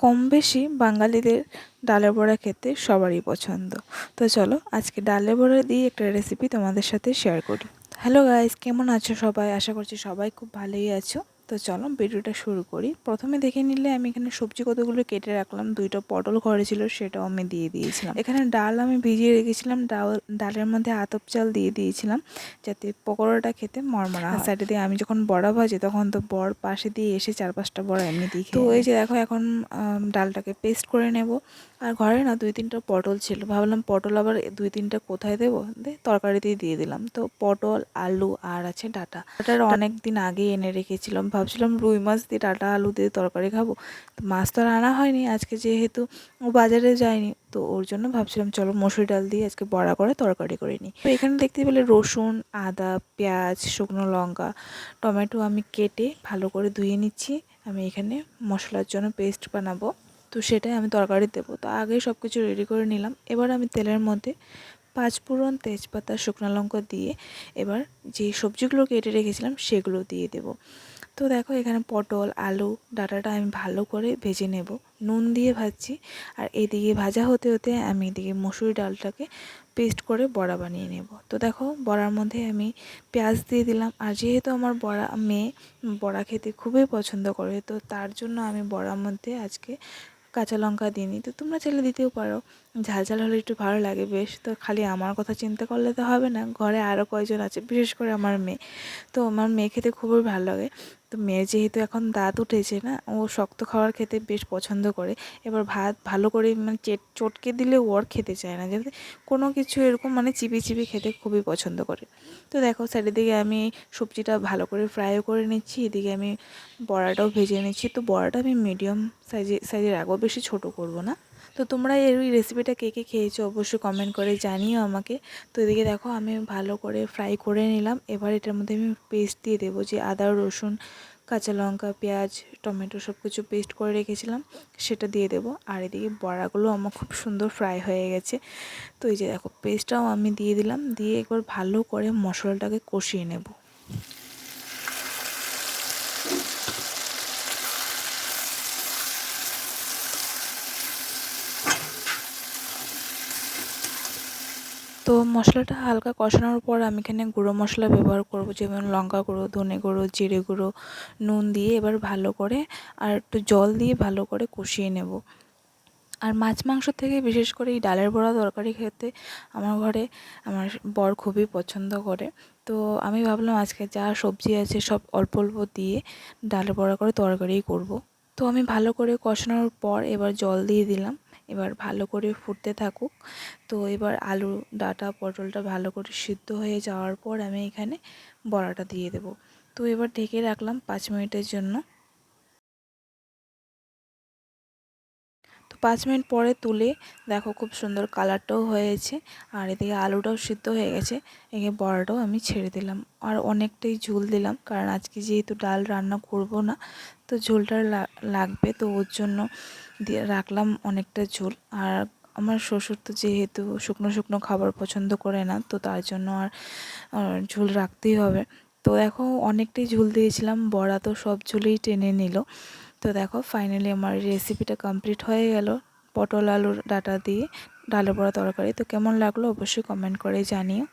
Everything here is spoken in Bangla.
কম বেশি বাঙালিদের ডালের বড়া খেতে সবারই পছন্দ। তো চলো, আজকে ডালের বড়া দিয়ে একটা রেসিপি তোমাদের সাথে শেয়ার করি। হ্যালো গাইস কেমন আছো সবাই? আশা করছি সবাই খুব ভালোই আছো। তো চলো ভিডিওটা শুরু করি। প্রথমে দেখে নিলে আমি এখানে সবজি কতগুলো কেটে রাখলাম দুইটা পটল ঘরে ছিল সেটাও আমি দিয়ে দিয়েছিলাম। এখানে ডাল আমি ভিজিয়ে রেখেছিলাম ডাল ডালের মধ্যে আতপ চাল দিয়ে দিয়েছিলাম যাতে পকোড়াটা খেতে মরমরা সাইডে দিয়ে আমি যখন বড়া ভাজি তখন তো বড় পাশে দিয়ে এসে চার পাঁচটা বড়া এমনি দিয়ে তো এই যে দেখো এখন ডালটাকে পেস্ট করে নেব। আর ঘরে না দুই তিনটা পটল ছিল ভাবলাম পটল আবার দুই তিনটা কোথায় দেবো? দিয়ে তরকারিতেই দিয়ে দিলাম। তো পটল আলু আর আছে ডাটা। ডাটার অনেক দিন আগে এনে রেখেছিলাম ভাবছিলাম রুই মাছ দিয়ে ডাটা আলু দিয়ে তরকারি খাব। তো মাছ তো আর আনা হয়নি, আজকে যেহেতু ও বাজারে যায়নি তো ওর জন্য ভাবছিলাম চলো মসুর ডাল দিয়ে আজকে বড়া করে তরকারি করে নিই। তো এখানে দেখতে পেলে রসুন, আদা, পেঁয়াজ, শুকনো লঙ্কা, টমেটো আমি কেটে ভালো করে ধুয়ে নিচ্ছি। আমি এখানে মশলার জন্য পেস্ট বানাবো, তো সেটাই আমি তরকারি দেবো। তো আগে সব কিছু রেডি করে নিলাম। এবার আমি তেলের মধ্যে পাঁচ পাঁচফোড়ন তেজপাতা, শুকনো লঙ্কা দিয়ে এবার যে সবজিগুলো কেটে রেখেছিলাম সেগুলো দিয়ে দেব। তো দেখো এখানে পটল, আলু, ডাটাটা আমি ভালো করে ভেজে নেব। নুন দিয়ে ভাজছি। আর এদিকে ভাজা হতে হতে আমি এদিকে মসুরি ডালটাকে পেস্ট করে বড়া বানিয়ে নেব। তো দেখো বড়ার মধ্যে আমি পেঁয়াজ দিয়ে দিলাম। আর যেহেতু আমার বড়া মেয়ে বড়া খেতে খুবই পছন্দ করে, তো তার জন্য আমি বড়ার মধ্যে আজকে কাঁচা লঙ্কা দিইনি তো তোমরা চাইলে দিতেও পারো। ঝাল ঝাল হলে একটু ভালো লাগে, বেশ। তো খালি আমার কথা চিন্তা করলে তো হবে না, ঘরে আরও কয়জন আছে, বিশেষ করে আমার মেয়ে। তো আমার মেয়ে খেতে খুবই ভালো লাগে। তো মেয়ে যেহেতু এখন দাঁত উঠেছে না, ও শক্ত খাবার খেতে বেশ পছন্দ করে। এবার ভাত ভালো করে মানে চেট চটকে দিলে ও আর খেতে চায় না। যাতে কোনো কিছু এরকম মানে চিপি চিপি খেতে খুবই পছন্দ করে। তো দেখো দিকে আমি সবজিটা ভালো করে ফ্রাইও করে নিচ্ছি, এদিকে আমি বড়াটাও ভেজে নিচ্ছি। তো বড়াটা আমি মিডিয়াম সাইজে সাইজে রাখব, বেশি ছোট করব না। তো তোমরা এর ওই রেসিপিটা কে কে খেয়েছো অবশ্যই কমেন্ট করে জানিও আমাকে। তো এদিকে দেখো আমি ভালো করে ফ্রাই করে নিলাম। এবার এটার মধ্যে আমি পেস্ট দিয়ে দেবো যে আদা, রসুন, কাঁচা লঙ্কা, পেঁয়াজ, টমেটো সব কিছু পেস্ট করে রেখেছিলাম, সেটা দিয়ে দেবো। আর এদিকে বড়াগুলো আমার খুব সুন্দর ফ্রাই হয়ে গেছে। তো এই যে দেখো পেস্টটাও আমি দিয়ে দিলাম, দিয়ে একবার ভালো করে মশলাটাকে কষিয়ে নেব। তো মশলাটা হালকা কষানোর পর আমি এখানে গুঁড়ো মশলা ব্যবহার করব, যেমন লঙ্কা গুঁড়ো, ধনে গুঁড়ো, জিরে গুঁড়ো, নুন দিয়ে এবার ভালো করে আর একটু জল দিয়ে ভালো করে কষিয়ে নেব। আর মাছ মাংস থেকে বিশেষ করে এই ডালের বড়া তরকারি খেতে আমার ঘরে আমার বর খুবই পছন্দ করে। তো আমি ভাবলাম আজকে যা সবজি আছে সব অল্প অল্প দিয়ে ডালের বড়া করে তরকারিই করব। তো আমি ভালো করে কষানোর পর এবার জল দিয়ে দিলাম। এবার ভালো করে ফুটতে থাকুক। তো এবার আলু ডাটা, পটলটা ভালো করে সিদ্ধ হয়ে যাওয়ার পর আমি এখানে বড়াটা দিয়ে দেব। তো এবার ঢেকে রাখলাম পাঁচ মিনিটের জন্য। তো পাঁচ মিনিট পরে তুলে দেখো খুব সুন্দর কালারটাও হয়েছে আর এদিকে আলুটাও সিদ্ধ হয়ে গেছে। এখানে বড়াটাও আমি ছেড়ে দিলাম। আর অনেকটাই ঝোল দিলাম কারণ আজকে যেহেতু ডাল রান্না করব না, তো ঝোলটা লাগবে তো ওর জন্য দিয়ে রাখলাম অনেকটা ঝোল। আর আমার শ্বশুর তো যেহেতু শুকনো শুকনো খাবার পছন্দ করে না, তো তার জন্য আর ঝোল রাখতেই হবে। তো দেখো, অনেকটাই ঝোল দিয়েছিলাম, বড়া তো সব ঝোলেই টেনে নিল। তো দেখো ফাইনালি আমার রেসিপিটা কমপ্লিট হয়ে গেল, পটল আলুর ডাটা দিয়ে ডালের বড়া তরকারি। তো কেমন লাগল অবশ্যই কমেন্ট করে জানিও।